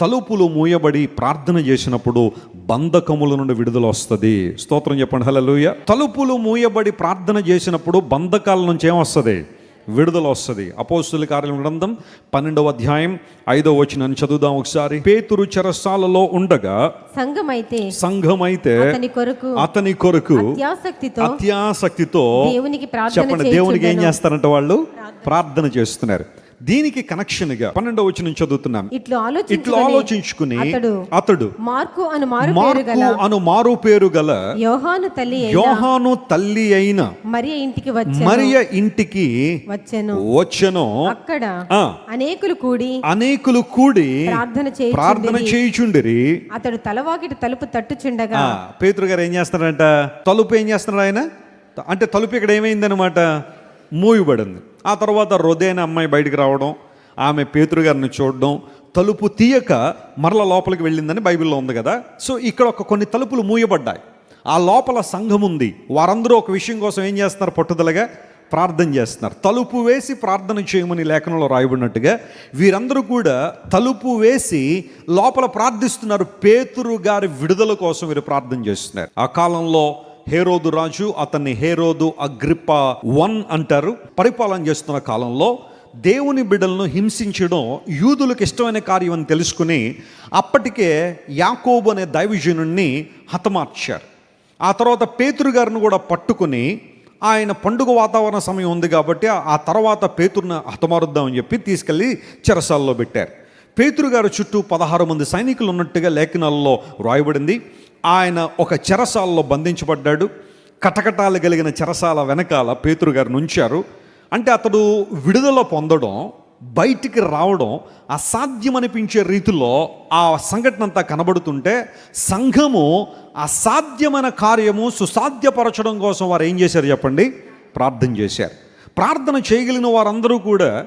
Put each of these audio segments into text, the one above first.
తలుపులు మూయబడి ప్రార్థన చేసినప్పుడు బంధకముల నుండి విడుదల వస్తుంది. స్తోత్రం చెప్పండి. హల్లెలూయా. తలుపులు మూయబడి ప్రార్థన చేసినప్పుడు బంధకాల నుంచి ఏమొస్తుంది విడుదల వస్తుంది. అపోస్తుల కార్యం గ్రంథం పన్నెండవ అధ్యాయం ఐదో వచనాన్ని చదువుదాం ఒకసారి. పేతురు చెరసాలలో ఉండగా సంఘమైతే సంఘమైతే అతని కొరకు అతని కొరకు అత్యాసక్తితో అత్యాసక్తితో దేవునికి ప్రార్థన చెప్పండి. దేవునికి ఏం. చేస్తారంట వాళ్ళు? ప్రార్థన చేస్తున్నారు. దీనికి కనెక్షన్గా పన్నెండవ వచ్చిన చదువుతున్నాం. ఇట్లు ఇట్లా ఆలోచించుకొని అతడు అతడు మార్కు అను మారు పేరు మార్కు గల అను మారు పేరు గల యోహాను తల్లి అయిన యోహాను తల్లి అయిన మరియ ఇంటికి వచ్చి మరియ ఇంటికి వచ్చెను. వచ్చెను. అక్కడ ఆ, అనేకులు కూడి అనేకులు కూడి ప్రార్థన చేయి ప్రార్థన చేయుచుండిరి. అతడు తలవాకిటి తలుపు తట్టుచుండగా ఆ, పేతురు గారు ఏం చేస్తున్నారంట తలుపు ఏం చేస్తున్నాడు ఆయన? అంటే తలుపు ఇక్కడ ఏమైందనమాట మూయబడింది. ఆ తర్వాత రొదేన అమ్మాయి బయటికి రావడం ఆమె పేతురు గారిని చూడడం తలుపు తీయక మరల లోపలికి వెళ్ళిందని బైబిల్లో ఉంది కదా. సో ఇక్కడ ఒక కొన్ని తలుపులు మూయబడ్డాయి. ఆ లోపల సంఘం ఉంది. వారందరూ ఒక విషయం కోసం ఏం చేస్తున్నారు? పట్టుదలగా ప్రార్థన చేస్తున్నారు. తలుపు వేసి ప్రార్థన చేయమని లేఖనంలో రాయబడినట్టుగా వీరందరూ కూడా తలుపు వేసి లోపల ప్రార్థిస్తున్నారు. పేతురు గారి విడుదల కోసం వీరు ప్రార్థన చేస్తున్నారు. ఆ కాలంలో హేరోదు రాజు అతన్ని హేరోదు అగ్రిప్ప వన్ అంటారు. పరిపాలన చేస్తున్న కాలంలో దేవుని బిడ్డలను హింసించడం యూదులకు ఇష్టమైన కార్యం అని తెలుసుకుని అప్పటికే యాకోబు అనే దైవజనుణ్ణి హతమార్చారు. ఆ తర్వాత పేతురు గారిని కూడా పట్టుకుని ఆయన పండుగ వాతావరణ సమయం ఉంది కాబట్టి ఆ- ఆ తర్వాత పేతురుని హతమారుద్దామని చెప్పి తీసుకెళ్ళి చెరసాల్లో పెట్టారు. పేతురు గారు చుట్టూ పదహారు మంది సైనికులు ఉన్నట్టుగా లేఖనాల్లో వ్రాయబడింది. ఆయన ఒక చెరసాలలో బంధించబడ్డాడు. కటకటాలు కలిగిన చెరసాల వెనకాల పేతురు గారు నుంచారు అంటే అతడు విడుదల పొందడం బయటికి రావడం అసాధ్యమనిపించే రీతిలో ఆ సంఘటన అంతా కనబడుతుంటే సంఘము అసాధ్యమైన కార్యము సుసాధ్యపరచడం కోసం వారు ఏం చేశారు చెప్పండి? ప్రార్థన చేశారు. ప్రార్థన చేయగలిగిన వారందరూ కూడా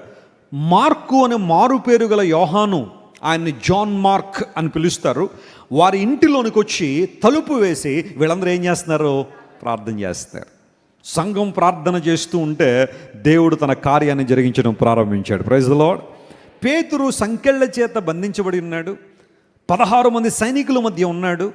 మార్కు అనే మారు పేరు గల యోహాను ఆయన్ని జాన్ మార్క్ అని పిలుస్తారు. వారి ఇంటిలోనికి వచ్చి తలుపు వేసి వీళ్ళందరూ ఏం చేస్తున్నారు? ప్రార్థన చేస్తున్నారు. సంఘం ప్రార్థన చేస్తూ ఉంటే దేవుడు తన కార్యాన్ని జరిగించడం ప్రారంభించాడు. ప్రైజ్ లార్డ్ పేతురు సంకెళ్ళ చేత బంధించబడి ఉన్నాడు. పదహారు మంది సైనికుల మధ్య ఉన్నాడు.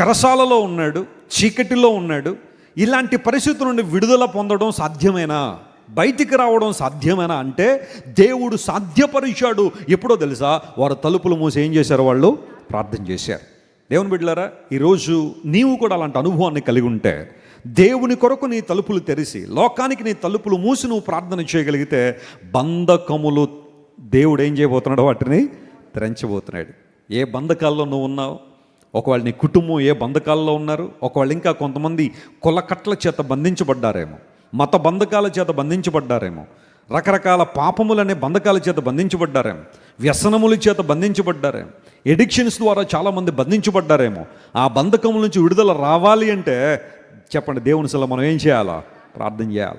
చెరసాలలో ఉన్నాడు. చీకటిలో ఉన్నాడు. ఇలాంటి పరిస్థితుల నుండి విడుదల పొందడం సాధ్యమేనా? బయటికి రావడం సాధ్యమేనా అంటే దేవుడు సాధ్యపరిచాడు. ఎప్పుడో తెలుసా? వారు తలుపులు మూసి ఏం చేశారు వాళ్ళు? ప్రార్థన చేశారు. దేవుని బిడ్డలారా ఈరోజు నీవు కూడా అలాంటి అనుభవాన్ని కలిగి ఉంటే దేవుని కొరకు నీ తలుపులు తెరిచి లోకానికి నీ తలుపులు మూసి నువ్వు ప్రార్థన చేయగలిగితే బంధకములు దేవుడు ఏం చేయబోతున్నాడు? వాటిని తెరంచబోతున్నాడు. ఏ బంధకాల్లో నువ్వు ఉన్నావు? ఒకవేళ నీ కుటుంబం ఏ బంధకాల్లో ఉన్నారు? ఒకవేళ ఇంకా కొంతమంది కులకట్ల చేత బంధించబడ్డారేమో. మత బంధకాల చేత బంధించబడ్డారేమో. రకరకాల పాపములనే బంధకాల చేత బంధించబడ్డారేమో. వ్యసనముల చేత బంధించబడ్డారేమో. ఎడిక్షన్స్ ద్వారా చాలామంది బంధించబడ్డారేమో. ఆ బంధకముల నుంచి విడుదల రావాలి అంటే చెప్పండి దేవుని సల మనం ఏం చేయాలా? ప్రార్థన చేయాలి?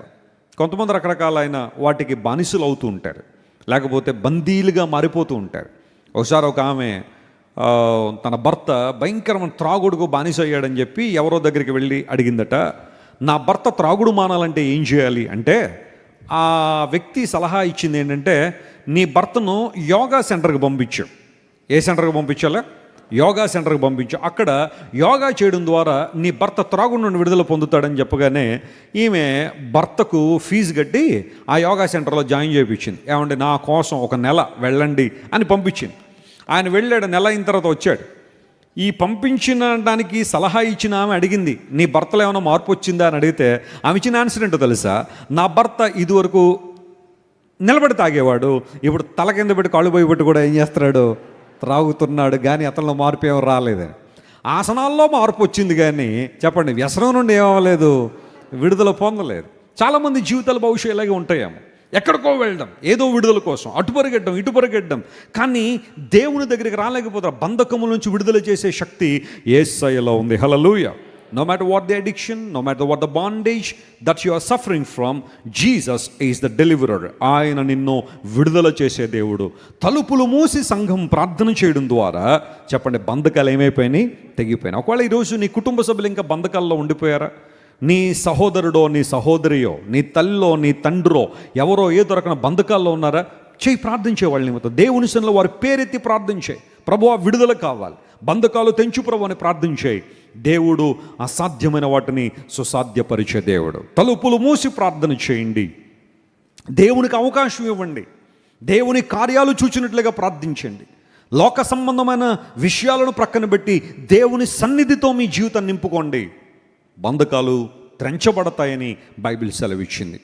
కొంతమంది రకరకాలైన వాటికి బానిసలు అవుతూ ఉంటారు. లేకపోతే బందీలుగా మారిపోతూ ఉంటారు. ఒకసారి ఒక ఆమె తన భర్త భయంకరమైన త్రాగుడుకు బానిస అయ్యాడని చెప్పి ఎవరో దగ్గరికి వెళ్ళి అడిగిందట నా భర్త త్రాగుడు మానాలంటే ఏం చేయాలి అంటే ఆ వ్యక్తి సలహా ఇచ్చింది ఏంటంటే నీ భర్తను యోగా సెంటర్కి పంపించు. ఏ సెంటర్కి పంపించాలా? యోగా సెంటర్కి పంపించు. అక్కడ యోగా చేయడం ద్వారా నీ భర్త త్రాగుడు నుండి విడుదల పొందుతాడని చెప్పగానే ఈమె భర్తకు ఫీజు కట్టి ఆ యోగా సెంటర్లో జాయిన్ చేయించింది. ఏమంటే నా కోసం ఒక నెల వెళ్ళండి అని పంపించింది. ఆయన వెళ్ళాడు నెల అయిన తర్వాత వచ్చాడు. ఈ పంపించిన దానికి సలహా ఇచ్చిన ఆమె అడిగింది నీ భర్తలో ఏమైనా మార్పు వచ్చిందా? అని అడిగితే ఆమె ఇచ్చిన ఆన్సర్ ఏంటో తెలుసా? నా భర్త ఇదివరకు నిలబడి తాగేవాడు ఇప్పుడు తల కింద పెట్టి కాళ్ళు పోయి పెట్టి కూడా ఏం చేస్తున్నాడు? త్రాగుతున్నాడు కానీ అతనిలో మార్పు ఏమో రాలేదు. ఆసనాల్లో మార్పు వచ్చింది కానీ చెప్పండి వ్యసనం నుండి ఏమవ్వలేదు విడుదల పొందలేదు. చాలామంది జీవితాల భవిష్యత్తు ఇలాగే ఉంటాయేమో. ఎక్కడికో వెళ్ళడం ఏదో విడుదల కోసం అటు పరిగెట్టడం ఇటు పరిగెట్టడం. కానీ దేవుని దగ్గరికి రాలేకపోతారు బంధకముల నుంచి విడుదల చేసే శక్తి ఏసయ్యలో ఉంది. Hallelujah no matter what the addiction no matter what the bondage that you are suffering from Jesus is the deliverer ఆయన నిన్ను విడుదల చేసే దేవుడు. తలుపులు మూసి సంఘం ప్రార్థన చేయడం ద్వారా చెప్పండి బంధకాలు ఏమైపోయినాయి? తెగిపోయినాయి. ఒకవేళ ఈరోజు నీ కుటుంబ సభ్యులు ఇంకా బంధకాల్లో ఉండిపోయారా? నీ సహోదరుడో నీ సహోదరియో నీ తల్లో నీ తండ్రో ఎవరో ఏ దొరకన బంధకాల్లో ఉన్నారా? చేయి ప్రార్థించే వాళ్ళ నిమిత్తం దేవుని సన్నిలో వారి పేరెత్తి ప్రార్థించే. ప్రభు విడుదల కావాలి. బంధకాలు తెంచు ప్రభు అని ప్రార్థించే. దేవుడు అసాధ్యమైన వాటిని సుసాధ్యపరిచే దేవుడు. తలుపులు మూసి ప్రార్థన చేయండి. దేవునికి అవకాశం ఇవ్వండి. దేవుని కార్యాలు చూచినట్లుగా ప్రార్థించండి. లోక సంబంధమైన విషయాలను ప్రక్కన పెట్టి దేవుని సన్నిధితో మీ జీవితాన్ని నింపుకోండి. బంధకాలు త్రెంచబడతాయని బైబిల్ సెలవిచ్చింది.